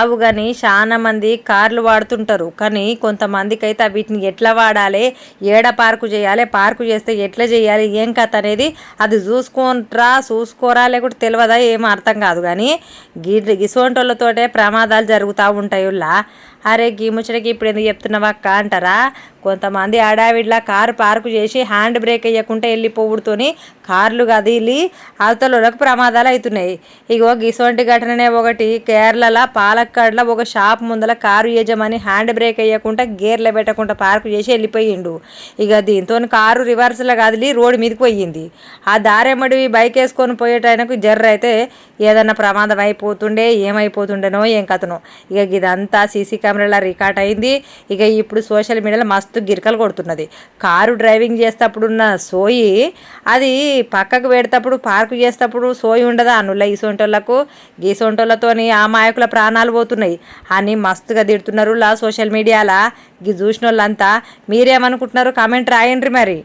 అవు కానీ చాలా మంది కార్లు వాడుతుంటారు. కానీ కొంతమందికి అయితే వీటిని ఎట్లా వాడాలి? ఏడ పార్కు చేయాలి? పార్కు చేస్తే ఎట్లా చేయాలి? ఏం కథ అనేది అది చూసుకుంటారా చూసుకోరా లేకుంటే తెలియదా ఏం అర్థం కాదు. కానీ గి గిసోంటోళ్ళతోటే ప్రమాదాలు జరుగుతూ ఉంటాయి. అరే గీ ముచ్చటకి ఇప్పుడు ఎందుకు చెప్తున్నావా అక్క అంటారా? కొంతమంది ఆడావిడ్లా కారు పార్కు చేసి హ్యాండ్ బ్రేక్ వేయకుండా వెళ్ళిపోవుడుతోని కార్లు కదిలి అవతలలోకి ప్రమాదాలు అవుతున్నాయి. ఇగో గిసోంటి ఘటననే ఒకటి. కేరళలో పాలక్కాడ్లో ఒక షాప్ ముందల కారు యజమాని హ్యాండ్ బ్రేక్ వేయకుండా గేర్లు పెట్టకుండా పార్కు చేసి వెళ్ళిపోయిండు. ఇక దీంతో కారు రివర్స్లో కదిలి రోడ్డు మీదకి పోయింది. ఆ దారెమ్మడి బైక్ వేసుకొని పోయేటైనకు జర్ర అయితే ఏదన్నా ప్రమాదం అయిపోతుండే ఏమైపోతుండేనో ఏం కథనో. ఇక ఇదంతా సీసీ కెమెరాలో రికార్డ్ అయింది. ఇక ఇప్పుడు సోషల్ మీడియాలో మస్తు గిరకలు కొడుతున్నది. కారు డ్రైవింగ్ చేసేటప్పుడు ఉన్న సోయి అది పక్కకు పెడేటప్పుడు పార్కు చేసేటప్పుడు సోయి ఉండదా? అనుల్ల ఈసోంటోళ్ళకు గీసొంటోళ్ళతోని ఆ మాయకుల ప్రాణాలు పోతున్నాయి. అని మస్తుగా తిడుతున్నారు లా సోషల్ మీడియాలో. గీ చూసిన వాళ్ళంతా మీరేమనుకుంటున్నారు? కామెంట్ రాయండి మరి.